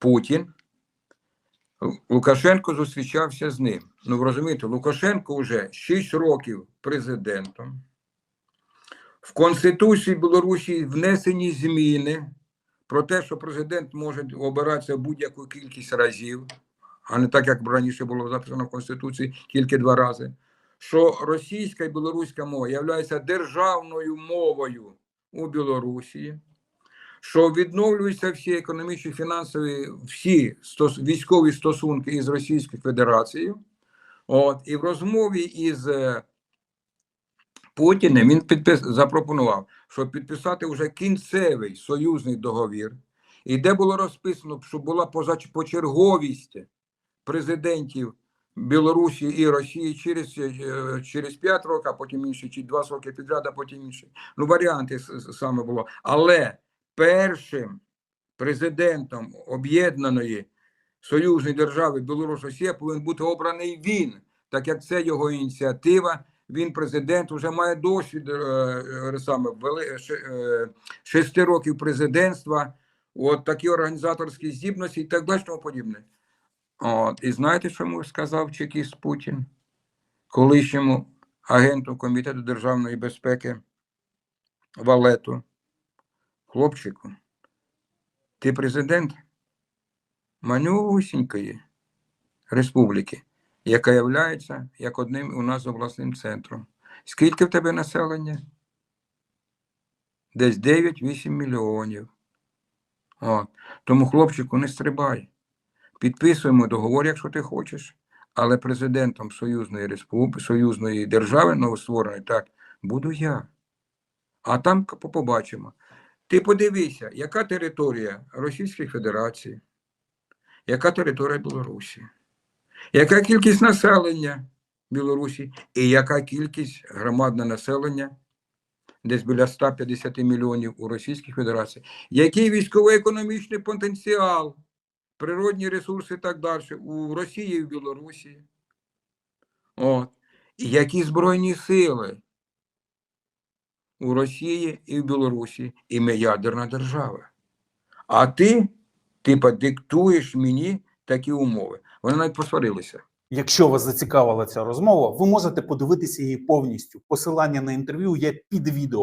Путін, Лукашенко зустрічався з ним. Ну, ви розумієте, Лукашенко вже 6 років президентом. В Конституції Білорусі внесені зміни про те, що президент може обиратися будь-яку кількість разів, а не так, як раніше було записано в Конституції, тільки два рази. Що російська і білоруська мова є державною мовою у Білорусі, що відновлюються всі економічні, фінансові, всі стос, військові стосунки із Російською Федерацією. От, і в розмові із е, Путіним він підпис, запропонував, щоб підписати вже кінцевий союзний договір, і де було розписано, що була позач- почерговість президентів Білорусі і Росії через, е, через 5 років, а потім інші, чи 20 років підряд, а потім інші. Ну, варіанти саме було. Але першим президентом об'єднаної союзної держави Білорусь Росія повинен бути обраний він, так як це його ініціатива. Він президент, вже має досвід е, е, саме е, шести років президентства, от такі організаторські здібності і так далі, тому подібне. От, і знаєте, що йому сказав чекіст Путін, колишньому агенту Комітету державної безпеки Валету, хлопчику, ти президент манюсінької республіки, яка є як одним у нас обласним центром. Скільки в тебе населення? Десь 9-8 мільйонів. От. Тому, хлопчику, не стрибай. Підписуємо договор, якщо ти хочеш, але президентом Союзної Республіки, Союзної держави новоствореної, так, буду я. А там побачимо. Ти подивися, яка територія Російської Федерації, яка територія Білорусі, яка кількість населення Білорусі і яка кількість громадне населення, десь біля 150 мільйонів у Російській Федерації, який військово-економічний потенціал, природні ресурси і так далі у Росії і в Білорусі. От. І які збройні сили у Росії і в Білорусі, і ми ядерна держава. А ти, типа, диктуєш мені такі умови. Вони навіть посварилися. Якщо вас зацікавила ця розмова, ви можете подивитися її повністю. Посилання на інтерв'ю є під відео.